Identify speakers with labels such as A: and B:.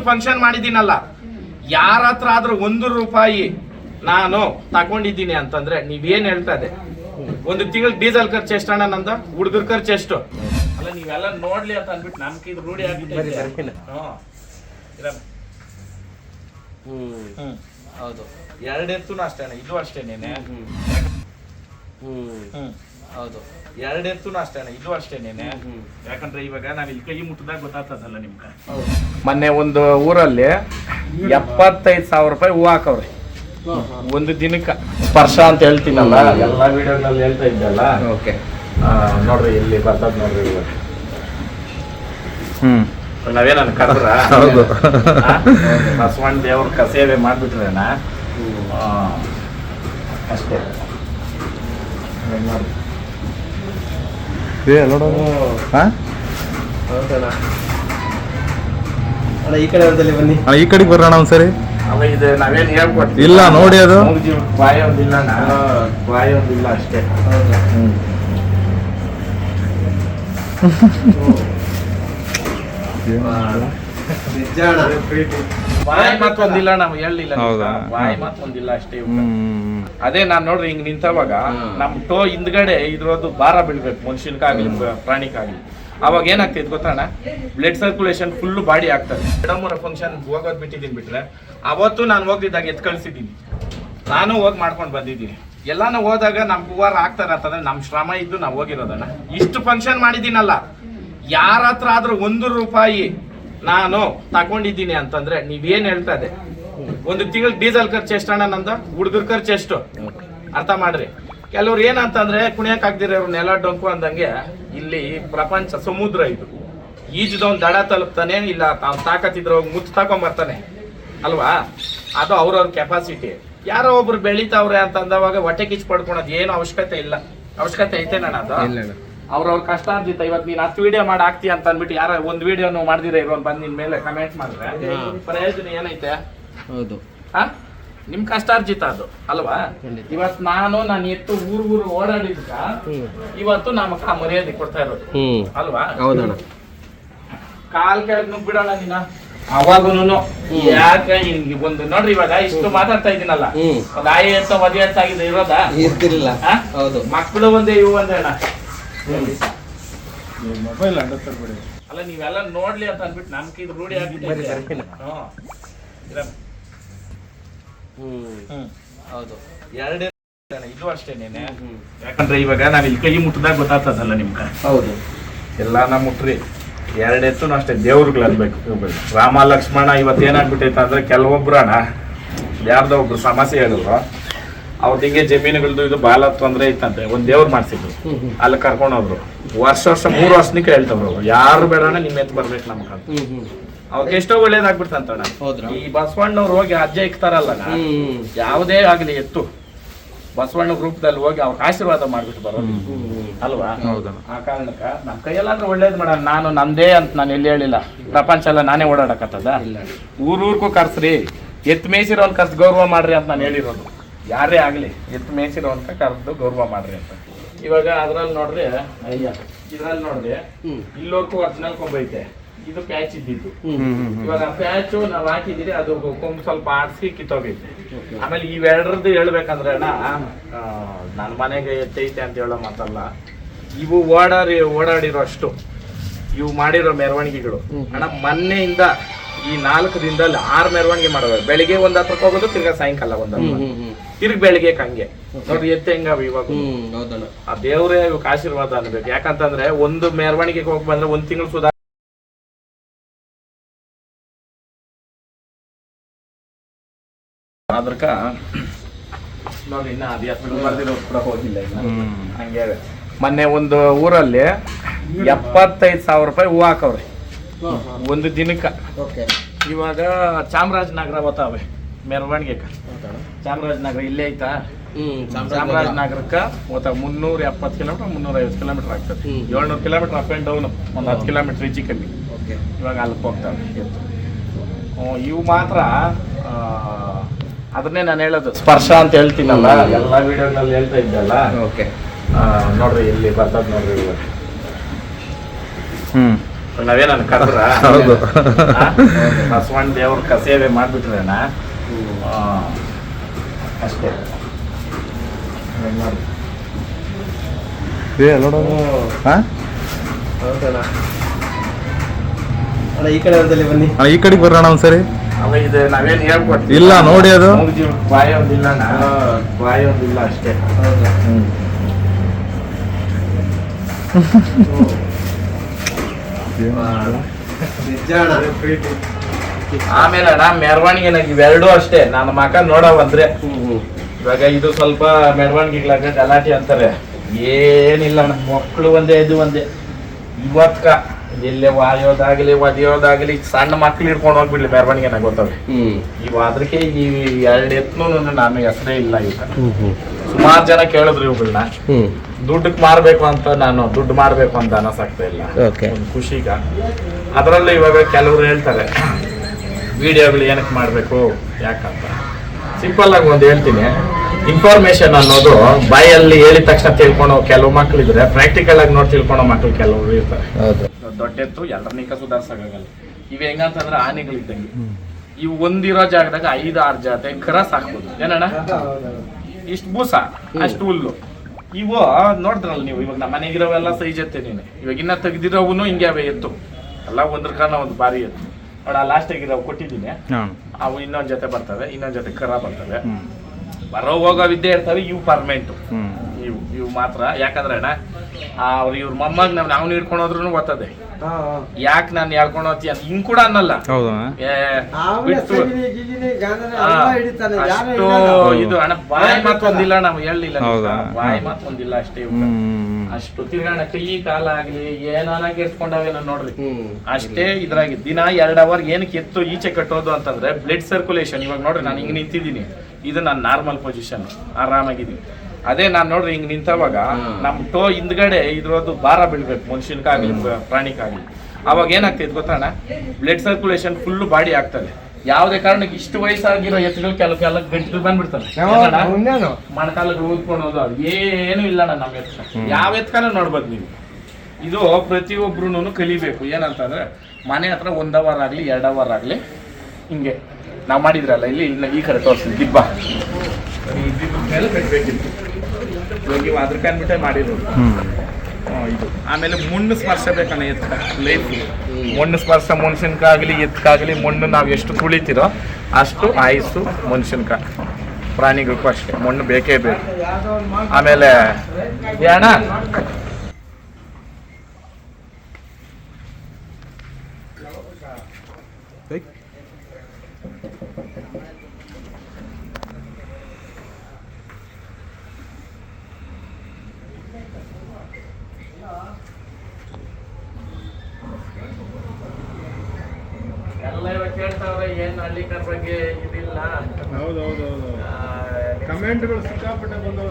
A: Function ಮಾಡಿದ್ದೀನಲ್ಲ ಯಾರ ಹತ್ರ ಆದ್ರೂ ಒಂದು ರೂಪಾಯಿ ನಾನು ತಗೊಂಡಿದ್ದೀನಿ ಅಂತಂದ್ರೆ ನೀವೇನ್ ಹೇಳ್ತಾ ಇದೆ? ಒಂದು ತಿಂಗಳು ಡೀಸೆಲ್ ಖರ್ಚು ಎಷ್ಟು ಅಣ್ಣ ನಂದು? ಹುಡುಗರ ಖರ್ಚು ಎಷ್ಟು? ಅಲ್ಲ ನೀವೆಲ್ಲ ನೋಡ್ಲಿ ಅಂತ ಅಂದ್ಬಿಟ್ಟು ನಮ್ಗೆ ಇದು ರೂಢಿ ಆಗಿದೆ
B: ಹೌದು.
A: ಎರಡೆತ್ತೂ ಅಷ್ಟೇನೆ ಇದು ಅಷ್ಟೇನೇನೆ.
B: ಹ್ಮ್. ಹೌದು.
A: ಅಷ್ಟೇ ಅಷ್ಟೇನೆ ಇದು ಅಷ್ಟೇನೇನೆ
B: ಹ್ಮ್
A: ಯಾಕಂದ್ರೆ ಇವಾಗ ನಾವು ಇಲ್ಲಿ ಕೈ ಮುಟ್ಟಿದಾಗ ಗೊತ್ತಾಗ್ತದಲ್ಲ ನಿಮ್ಗೆ.
B: ಹೌದು.
A: ಮೊನ್ನೆ ಒಂದು ಊರಲ್ಲಿ ಎಪ್ಪತ್ತೈದು ಸಾವಿರ ರೂಪಾಯಿ ಹೂ ಹಾಕವ್ರಿ ಒಂದು ದಿನಕ್ಕ. ಸ್ಪರ್ಶ ಅಂತ ಹೇಳ್ತೀನಲ್ಲ? ಎಲ್ಲ ವಿಡಿಯೋಗಳಲ್ಲಿ ಹೇಳ್ತಾ ಇದ್ದಲ್ಲ
B: ಓಕೆ.
A: ನೋಡ್ರಿ ಇಲ್ಲಿ ಬರ್ತದ ನೋಡ್ರಿ ಇವಾಗ.
B: ಹ್ಮ್.
A: ನಾವೇನ ಕಡ್ರ
B: ಹೌದು.
A: ಬಸವಣ್ಣ ದೇವ್ರ ಕಸೇವೆ ಸೇವೆ ಮಾಡ್ಬಿಟ್ರೇನ ಆ, ಅಷ್ಟೇ. ನೋಡಿ.
B: ಹೌದಣ್ಣ ಅಣ್ಣ ಈ ಕಡೆ ಬನ್ನಿ.
C: ಈ ಕಡೆಗೆ ಬರೋಣ ಒಂದ್ಸರಿ?
A: ಅವ ಇದು ನಾವೇನ್ ಹೇಳ್ಕೊಡ್ತೀವಿ?
C: ಇಲ್ಲ, ನೋಡಿ ಅದು.
A: ಒಂದಿಲ್ಲ ಅಷ್ಟೇ. ಬಾಯಿ ಮಾತೊಂದಿಲ್ಲ ನಾವು ಹೇಳಿಲ್ಲ? ಬಾಯಿ. ಮಾತೊಂದಿಲ್ಲ ಅಷ್ಟೇ ಅದೇ ನಾನ್ ನೋಡ್ರಿ ಹಿಂಗ್ ನಿಂತವಾಗ. ನಮ್ ಟೋ ಹಿಂದ್ಗಡೆ ಇದ್ರದ್ದು ಭಾರ ಬೀಳ್ಬೇಕು ಮನುಷ್ಯನ್ಕಾಗ್ಲಿ ಪ್ರಾಣಿಕಾಗ್ಲಿ. ಅವಾಗ ಏನಾಗ್ತೈತೆ ಗೊತ್ತಣ್ಣ ಬ್ಲಡ್ ಸರ್ಕ್ಯುಲೇಷನ್ ಫುಲ್ ಬಾಡಿ ಆಗ್ತದೆ. ಮೇಡಮ್ ಫಂಕ್ಷನ್ ಹೋಗೋದ್ ಬಿಟ್ಟಿದ್ದೀನಿ ಬಿಟ್ರೆ ಅವತ್ತು ನಾನು ಹೋಗಿದ್ದಾಗ ಎತ್ ಕಳ್ಸಿದ್ದೀನಿ. ನಾನು ಹೋಗಿ ಮಾಡ್ಕೊಂಡು ಬಂದಿದ್ದೀನಿ. ಎಲ್ಲಾನು ಹೋದಾಗ ನಮ್ ಹೂವಾರ ಆಗ್ತಾರೆ ಅಂತಂದ್ರೆ ನಮ್ ಶ್ರಮ ಇದ್ದು ನಾವು ಹೋಗಿರೋದಣ್ಣ. ಇಷ್ಟು ಫಂಕ್ಷನ್ ಮಾಡಿದ್ದೀನಲ್ಲ ಯಾರ ಹತ್ರ ಆದ್ರೂ ಒಂದು ರೂಪಾಯಿ ನಾನು ತಗೊಂಡಿದ್ದೀನಿ ಅಂತಂದ್ರೆ ನೀವೇನ್ ಹೇಳ್ತಾ ಇದೆ? ಒಂದು ತಿಂಗಳು ಡೀಸೆಲ್ ಖರ್ಚು ಎಷ್ಟು ಅಣ್ಣ ನಂದು? ಹುಡುಗರ ಖರ್ಚು ಎಷ್ಟು? ಅರ್ಥ ಮಾಡ್ರಿ. ಕೆಲವ್ರು ಏನಂತಂದ್ರೆ ಕುಣಿಯಕ್ ಹಾಕ್ದಿರ ನೆಲ ಡೊಂಕು ಅಂದಂಗೆ ಇಲ್ಲಿ ಪ್ರಪಂಚ ಸಮುದ್ರ ಇದು. ಈಜುದವನ್ ದಡ ತಲುಪ್ತಾನೆ, ಇಲ್ಲ ತಾವ್ ತಾಕತ್ತಿದ್ರೆ ಹೋಗಿ ಮುತ್ತು ತಕೊಂಬರ್ತಾನೆ ಅಲ್ವಾ? ಅದು ಅವ್ರವ್ರ ಕೆಪಾಸಿಟಿ ಯಾರೋ ಒಬ್ರು ಬೆಳಿತಾವ್ರೆ ಅಂತ ಅಂದವಾಗ ಹೊಟ್ಟೆ ಕಿಚ್ಚು ಪಡ್ಕೊಳೋದು ಏನು ಅವಶ್ಯಕತೆ ಇಲ್ಲ. ಅವಶ್ಯಕತೆ ಐತೆ ನಾನು ಅದು ಅವ್ರವ್ರ ಕಷ್ಟ ಅರ್ಜಿತ ಇವತ್ತು ನೀನು ಹತ್ತು ವಿಡಿಯೋ ಮಾಡಿ ಹಾಕ್ತೀಯ ಅಂತ ಅಂದ್ಬಿಟ್ಟು ಯಾರ ಒಂದು ವಿಡಿಯೋ ಮಾಡಿದಿರ ಇರೋನ್ ಬಂದು ನಿನ್ ಮೇಲೆ ಕಮೆಂಟ್ ಮಾಡಿದ್ರೆ. ಪ್ರಯೋಜನ ಏನೈತೆ?
B: ಹೌದು.
A: ಹಾ? ನಿಮ್ ಕಷ್ಟಾರ್ಜಿತ ಅದು ಅಲ್ವಾ. ಇವತ್ ನಾನು ನಾನು ಎತ್ತು ಊರು ಊರು ಓಡಾಡಿದ್ಕ ಇವತ್ತು ನಮಗ ಆ ಮರ್ಯಾದೆ ಕೊಡ್ತಾ ಇರೋದು. ಅಲ್ವಾ?
B: ಹೌದಣ್ಣ.
A: ಕಾಲ್ ಕೆಳಗ್ ನುಗ್ಬಿಡೋಣ ನೀನ? ಅವಾಗೂನು ಯಾಕೆ ನಿನ್ಗೆ ಒಂದು ನೋಡ್ರಿ ಇವಾಗ ಇಷ್ಟು ಮಾತಾಡ್ತಾ ಇದೀನಲ್ಲ. ಅಂತ ಆಯಿ ಎತ್ತ ಮದುವೆ ಎತ್ತಾಗಿದೆ ಇರೋದಾ?
B: ಇರ್ತಿರ್ಲಿಲ್ಲ? ಹೌದು.
A: ಮಕ್ಕಳು ಒಂದೇ ಇವು ಒಂದೇ ಅಣ್ಣ.
C: ಮೊಬೈಲ್
A: ಅಲ್ಲ ನೀವೆಲ್ಲ ನೋಡ್ಲಿ ಅಂತ ಅನ್ಬಿಟ್ಟು ನಮ್ಗೆ ಇದು ರೂಢಿ. ಆಗ್ಬಿಟ್ಟೈತೆ. ಹ್ಮ್.
B: ಹೌದು.
A: ಎರಡೇ ಇದು ಅಷ್ಟೇನೇನೆ ಯಾಕಂದ್ರೆ ಇವಾಗ ನಾವ್ ಇಲ್ಲಿ ಕೈ ಮುಟ್ಟದಾಗ ಗೊತ್ತಾಗ್ತದಲ್ಲ ನಿಮ್ಗೆ.
B: ಹೌದು.
A: ಎಲ್ಲಾನ ಮುಟ್ರಿ. ಎರಡೆತ್ತು ಅಷ್ಟೇ ದೇವ್ರುಗಳು ಅನ್ಬೇಕು ರಾಮ ಲಕ್ಷ್ಮಣ ಇವತ್ತು ಏನಾಗ್ಬಿಟ್ಟೈತೆ ಅಂದ್ರೆ ಕೆಲವೊಬ್ರು ಅಣ್ಣ ಯಾರ್ದೋ ಒಬ್ರು ಸಮಸ್ಯೆ ಹೇಳಿದ್ರು. ಅವ್ರದ್ದು ಹಿಂಗೆ ಜಮೀನುಗಳದ್ದು ಇದು ಬಾಲ ತೊಂದರೆ ಇತ್ತಂತೆ ಒಂದು ದೇವ್ರು ಮಾಡ್ಸಿದ್ರು. ಅಲ್ಲಿ ಕರ್ಕೊಂಡು ಹೋದ್ರು. ವರ್ಷ ವರ್ಷ ಮೂರು ವರ್ಷನಿಗೆ ಹೇಳ್ತವ್ರು ಅವ್ರು. ಯಾರು ಬೇಡಣ ನಿಮ್ಮ ಎತ್ತು ಬರ್ಬೇಕು ನಮ್ಗೆ ಅಂತ ಅವ್ರಿಗೆ ಎಷ್ಟೋ ಒಳ್ಳೇದಾಗ್ಬಿಡ್ತಂತಣ್ಣ
B: ಹೌದ್ರಾ?
A: ಈ ಬಸವಣ್ಣವ್ರು ಹೋಗಿ ಅಜ್ಜ ಇಕ್ತಾರಲ್ಲ
B: ಹ್ಮ್
A: ಯಾವುದೇ ಆಗಲಿ ಎತ್ತು. ಬಸವಣ್ಣ ರೂಪದಲ್ಲಿ ಹೋಗಿ ಅವ್ರ ಆಶೀರ್ವಾದ ಮಾಡ್ಬಿಟ್ಟು ಬರೋದು. ಅಲ್ವಾ. ಆ ಕಾರಣಕ್ಕ ನಮ್ಮ ಕೈಯಲ್ಲಾದ್ರೂ ಒಳ್ಳೇದು ಮಾಡೋಣ. ನಾನು ನಂದೇ ಅಂತ ನಾನು ಎಲ್ಲಿ ಹೇಳಿಲ್ಲ. ಪ್ರಪಂಚ ಎಲ್ಲ ನಾನೇ ಓಡಾಡಕತ್ತದ.
B: ಇಲ್ಲ.
A: ಊರೂರ್ಗೂ ಕರ್ಸ್ರಿ. ಎತ್ ಮೇಯಿಸಿರೋನ್ ಕರ್ಸ್ ಗೌರವ ಮಾಡ್ರಿ ಅಂತ ನಾನು ಹೇಳಿರೋದು. ಯಾರೇ ಆಗ್ಲಿ ಎತ್ ಅಂತ ಕರೆದು ಗೌರವ ಮಾಡ್ರಿ ಅಂತ. ಇವಾಗ ಅದ್ರಲ್ಲಿ ನೋಡ್ರಿ ಅಯ್ಯ. ಇದ್ರಲ್ಲಿ ನೋಡ್ರಿ
B: ಇಲ್ಲೋರ್ಕು
A: ಇಲ್ಲೋರ್ಗೂ ಒರಿಜಿನಲ್ ಕೊಂಬೈತೆ ಇದು ಪ್ಯಾಚ್ ಇದ್ದಿದ್ದು. ಇವಾಗ ಪ್ಯಾಚು ನಾವ್ ಹಾಕಿದಿರಿ ಅದು ಕೊಂಬ್ ಸ್ವಲ್ಪ ಆಡಿಸಿ ಕಿತ್ತೋಗೈತೆ. ಆಮೇಲೆ ಇವೆರಡರದ್ದು ಹೇಳ್ಬೇಕಂದ್ರೆ ಅಣ್ಣ ನನ್ನ ಮನೆಗೆ ಎತ್ತೈತೆ ಅಂತ ಹೇಳೋ ಮಾತಲ್ಲ ಇವು ಓಡಾಡಿ ಓಡಾಡಿರೋ ಅಷ್ಟು ಇವು ಮಾಡಿರೋ ಮೆರವಣಿಗೆಗಳು. ಅಣ್ಣ ಮೊನ್ನೆಯಿಂದ ಈ ನಾಲ್ಕು ದಿನದಲ್ಲಿ ಆರು ಮೆರವಣಿಗೆ ಮಾಡೋದು ಬೆಳಿಗ್ಗೆ ಒಂದ್ ಹತ್ರಕ್ಕೆ ಹೋಗೋದು ತಿರ್ಗಾ ಸಾಯಂಕಾಲ ಒಂದ್ ತಿರ್ಗಿ ಬೆಳಿಗ್ಗೆ ಹಂಗೆ ನೋಡ್ರಿ ಎತ್ತ ಹೆಂಗ ಇವಾಗ. ಆ ದೇವ್ರೇ ಇವಾಗ ಆಶೀರ್ವಾದ ಅನ್ಬೇಕು. ಯಾಕಂತಂದ್ರೆ ಒಂದು ಮೆರವಣಿಗೆಗೆ ಹೋಗಿ ಬಂದ್ರೆ ಒಂದ್ ತಿಂಗಳು ಸುಧಾ ಅದ್ರಕ ನೋಡಿ ಇನ್ನ ಅದ್ಯಾತ್ಮ ಬರ್ದಿರೋ ಕೂಡ ಹೋಗಿಲ್ಲ ಹಂಗೆ ಮೊನ್ನೆ ಒಂದು ಊರಲ್ಲಿ ಎಪ್ಪತ್ತೈದು ಸಾವಿರ ರೂಪಾಯಿ ಹೂ ಹಾಕವ್ರಿ. ಒಂದು ದಿನಕ್ಕೆ.
B: ಓಕೆ.
A: ಇವಾಗ ಚಾಮರಾಜನಗರ ಬರ್ತಾವೆ ಮೆರವಣಿಗೆ ಚಾಮರಾಜನಗರ ಇಲ್ಲೇ ಐತಾ?
B: ಚಾಮರಾಜನಗರಕ್ಕೆ
A: ಚಾಮರಾಜನಗರಕ್ಕ ಮೊತ್ತ ಮುನ್ನೂರ ಎಪ್ಪತ್ತು ಕಿಲೋಮೀಟರ್ ಮುನ್ನೂರ ಐವತ್ತು ಕಿಲೋಮೀಟರ್ ಆಗ್ತದೆ. ಏಳ್ನೂರು ಕಿಲೋಮೀಟರ್ ಅಪ್ ಆ್ಯಂಡ್ ಡೌನ್ ಒಂದು ಹತ್ತು ಕಿಲೋಮೀಟರ್ ಈಚಿ ಕಮ್ಮಿ
B: ಓಕೆ.
A: ಇವಾಗ ಅಲ್ಲಿಗೆ ಹೋಗ್ತಾರೆ ಎತ್ತು ಇವು ಮಾತ್ರ ಅದನ್ನೇ ನಾನು ಹೇಳೋದು ಸ್ಪರ್ಶ ಅಂತ ಹೇಳ್ತೀನಲ್ಲ? ಎಲ್ಲ ವಿಡಿಯೋಗಳಲ್ಲಿ ಹೇಳ್ತಾ ಇದ್ದಲ್ಲ
B: ಓಕೆ.
A: ನೋಡ್ರಿ ಇಲ್ಲಿ ಬರ್ತದ ನೋಡ್ರಿ ಹ್ಞೂ
C: ಹ್ಮ್.
A: ನಾವೇನನ್ನ ಕರ್ದ್ರ?
C: ಹೌದು.
A: ಬಸವಣ್ಣ ದೇವ್ರ ಕಸೇವೆ ಮಾಡ್ಬಿಟ್ರೇನಾ? ಅಷ್ಟೇ.
C: ಏ ನೋಡೋದು ಹಾ?
B: ಅಣ್ಣ ಈ ಕಡೆ ಒಂದಲ್ಲಿ ಬನ್ನಿ.
C: ಅಣ್ಣ ಈ ಕಡೆಗೆ ಬರೋಣ ಒಂದ್ಸರಿ?
A: ಅವ ಇದು ನಾವೇನು ಹೇಳ್ಕೊಡ್ತೀವಿ
C: ಇಲ್ಲ, ನೋಡಿ ಅದು.
A: ಬಾಯಿ ಒಂದಿಲ್ಲ ಅಣ್ಣ. ಬಾಯಿ ಒಂದಿಲ್ಲ ಅಷ್ಟೇ.
B: ಹೌದಾ.
A: ಹ್ಮ್.
B: ನಿಜ
A: ಆಮೇಲೆ ಅಣ್ಣ ಮೆರವಣಿಗೆ ನಂಗೆ ಇವೆರಡೂ ಅಷ್ಟೇ. ನನ್ನ ಮಕ ನೋಡ ಬಂದ್ರೆ.
B: ಹ್ಮ್ ಹ್ಮ್.
A: ಇವಾಗ ಇದು ಸ್ವಲ್ಪ ಮೆರವಣಿಗೆಗಳಾಗ ಗಲಾಟೆ ಅಂತಾರೆ. ಏನಿಲ್ಲ ಅಣ್ಣ ಮಕ್ಕಳು ಒಂದೇ ಇದು ಒಂದೇ. ಇವತ್ಕ ಇಲ್ಲೇ ವಾಯೋದಾಗ್ಲಿ ಒದಿಯೋದಾಗ್ಲಿ ಸಣ್ಣ ಮಕ್ಳು ಹಿಡ್ಕೊಂಡು ಹೋಗ್ಬಿಡ್ಲಿ ಮೆರವಣಿಗೆ ಗೊತ್ತವೆ ಇವು ಅದಕ್ಕೆ ಈ ಎರಡು ಎತ್ನು ನಾನು ಹೆಸರೇ ಇಲ್ಲ ಈಗ. ಸುಮಾರು ಜನ ಕೇಳಿದ್ರು ಇವುಗಳನ್ನ ದುಡ್ಡಕ್ಕೆ ಮಾರ್ಬೇಕು ಅಂತ ನಾನು ದುಡ್ಡು ಮಾಡ್ಬೇಕು ಅಂತ ಅನಸಾಗ್ತಾ ಇಲ್ಲ. ಖುಷಿಗ. ಅದರಲ್ಲೂ ಇವಾಗ ಕೆಲವ್ರು ಹೇಳ್ತಾರೆ. ವಿಡಿಯೋಗಳು ಏನಕ್ಕೆ ಮಾಡಬೇಕು ಯಾಕಂತ. ಸಿಂಪಲ್ ಆಗಿ ಒಂದು ಹೇಳ್ತೀನಿ. ಇನ್ಫಾರ್ಮೇಶನ್ ಅನ್ನೋದು ಬಾಯಲ್ಲಿ ಹೇಳಿದ ತಕ್ಷಣ ತಿಳ್ಕೊಳೋ ಕೆಲವು ಮಕ್ಳಿದ್ರೆ ಪ್ರಾಕ್ಟಿಕಲ್ ಆಗಿ ನೋಡಿ ತಿಳ್ಕೊಳೋ ಮಕ್ಳು ಕೆಲವರು ಇರ್ತಾರೆ.
B: ಹೌದು.
A: ದೊಡ್ಡೆತ್ತು ಎಲ್ಲರನ್ನೀಕ ಸುಧಾರ್ಸಕ್ಕಾಗಲ್ಲ ಇವು ಹೆಂಗಂತಂದ್ರೆ ಆನೆಗಳಿದ್ದಂಗೆ. ಇವು ಒಂದಿರೋ ಜಾಗದಾಗ ಐದು ಆರು ಜಾತೆ ಕರ ಸಾಕ್ಬೋದು. ಏನಣ್ಣ? ಇಷ್ಟು ಬೂಸ ಅಷ್ಟು ಹುಲ್ಲು. ಇವು ನೋಡಿದ್ರಲ್ಲ ನೀವು ಇವಾಗ ನಮ್ಮ ಮನೆಗಿರೋವೆಲ್ಲ ಸೈಜ್ ಎತ್ತೆ ನೀನು. ಇವಾಗ ಇನ್ನ ತೆಗ್ದಿರೋವು ಹಿಂಗೆ ಅವೇ ಎತ್ತು. ಎಲ್ಲ ಒಂದ್ರ ಕಾರಣ ಒಂದು ಬಾರಿ ಎತ್ತು. ನೋಡ ಲಾಸ್ಟ್ ನಾವು ಕೊಟ್ಟಿದ್ದೀನಿ. ಅವು ಇನ್ನೊಂದ್ ಜೊತೆ ಬರ್ತವೆ ಇನ್ನೊಂದ್ ಜೊತೆ ಕರ ಬರ್ತವೆ. ಬರೋ ಹೋಗೋ ವಿದ್ಯೆ ಇರ್ತವೆ ಇವು ಪರ್ಮನೆಂಟ್ ಇವು ಇವು ಮಾತ್ರ. ಯಾಕಂದ್ರೆ ಅಣ್ಣ ಅವ್ರು ಇವ್ರ ಮೊಮ್ಮಗ್ ನಾವ್ ನಾವು ಹಿಡ್ಕೊಂಡು ಹೋದ್ರು ಗೊತ್ತದೆ. ಯಾಕೆ ನಾನು ಹೇಳ್ಕೊಂಡು ಹೋತಿ ಅಂತ ಹಿಂಗ್ ಕೂಡ ಅನ್ನಲ್ಲ.
C: ಹೌದಾ?
A: ಏ, ಬಿಟ್ಟು. ಅಷ್ಟು ಇದು ಅಣ್ಣ ಬಾಯಿ ಮಾತು ಒಂದಿಲ್ಲ ನಾವು ಹೇಳಿಲ್ಲ
C: ಹೌದಾ?
A: ಬಾಯಿ ಮಾತು ಒಂದಿಲ್ಲ ಅಷ್ಟೇ ಇವ್ಕ.
C: ಹ್ಮ್
A: ಅಷ್ಟು ತಿರ್ಗಾಣ ಕೈ ಕಾಲ ಆಗ್ಲಿ ಏನಾನ ಗೆಡ್ಸ್ಕೊಂಡಾವೇನೋ ನೋಡ್ರಿ. ಅಷ್ಟೇ ಇದ್ರಾಗಿ ದಿನ ಎರಡ್ ಅವರ್ ಏನಕ್ಕೆ ಎತ್ತು ಈಚೆ ಕಟ್ಟೋದು ಅಂತಂದ್ರೆ ಬ್ಲಡ್ ಸರ್ಕ್ಯುಲೇಷನ್ ಇವಾಗ ನೋಡ್ರಿ ನಾನು ಹಿಂಗ್ ನಿಂತಿದ್ದೀನಿ. ಇದು ನನ್ನ ನಾರ್ಮಲ್ ಪೊಸಿಷನ್ ಆರಾಮಾಗಿದ್ದೀನಿ. ಅದೇ ನಾನು ನೋಡ್ರಿ ಹಿಂಗ್ ನಿಂತವಾಗ. ನಮ್ ಟೋ ಹಿಂದ್ಗಡೆ ಇದ್ರದ್ದು ಭಾರ ಬೀಳ್ಬೇಕು ಮನುಷ್ಯನ್ಕಾಗ್ಲಿ ಪ್ರಾಣಿಗಾಗ್ಲಿ ಅವಾಗ ಏನಾಗ್ತೈತೆ ಗೊತ್ತಾಣ ಬ್ಲಡ್ ಸರ್ಕ್ಯುಲೇಷನ್ ಫುಲ್ ಬಾಡಿ ಆಗ್ತದೆ. ಯಾವುದೇ ಕಾರಣಕ್ಕೆ ಇಷ್ಟು ವಯಸ್ಸಾಗಿರೋ ಎತ್ತುಗಳು ಕೆಲವು ಕೆಲ ಗಂಟಲು ಬಂದ್ಬಿಡ್ತಾರೆ ಮಣಕಾಲಗಳು ಊದ್ಕೊಳೋದು ಅದು ಏನು ಇಲ್ಲ ಅಣ್ಣ ನಮ್ಮ ಎತ್ತ ಯಾವ ಎತ್ಕಾಲ ನೋಡ್ಬೋದು ನೀವು. ಇದು ಪ್ರತಿಯೊಬ್ರು ಕಲಿಬೇಕು. ಏನಂತಂದ್ರೆ ಮನೆ ಹತ್ರ ಒಂದ್ ಅವರ್ ಆಗ್ಲಿ ಎರಡ್ ಅವರ್ ಆಗ್ಲಿ ಹಿಂಗೆ. ನಾವು ಮಾಡಿದ್ರಲ್ಲ ಇಲ್ಲಿ ಇನ್ನ ಈ ಕಡೆ ತೋರಿಸಿದ್ವಿ. ದಿಬ್ಬ ದಿಬ್ಬದ ಮೇಲೆ ಕಟ್ಬೇಕಿತ್ತು. ಇವು ಅದ್ರ ಮಾಡಿದ್ರು ಮಾಡಿರೋದು. ಇದು. ಆಮೇಲೆ ಮಣ್ಣು ಸ್ಪರ್ಶ ಬೇಕಣ್ಣ ಎತ್ತ ಲೈಫ್ ಮಣ್ಣು ಸ್ಪರ್ಶ ಮನುಷ್ಯನ್ಕಾಗ್ಲಿ ಎತ್ಕಾಗಲಿ ಮಣ್ಣು ನಾವು ಎಷ್ಟು ತುಳಿತೀರೋ ಅಷ್ಟು ಆಯಸ್ಸು ಮನುಷ್ಯನ್ಕ ಪ್ರಾಣಿಗಳಿಗೂ ಅಷ್ಟೇ. ಮಣ್ಣು ಬೇಕೇ ಬೇಕು. ಆಮೇಲೆ ಏ ಅಣ್ಣ ಎಲ್ಲ ಇವಾಗ ಕೇಳ್ತಾವ್ರೆ ಏನ್ ಹಳ್ಳಿಕರ್ ಬಗ್ಗೆ ಇದಿಲ್ಲ
D: ಹೌದೌದೌದು. ಕಮೆಂಟ್ಗಳು ಸಿಕ್ಕಾಪಟ್ಟೆ ಬಂದವ.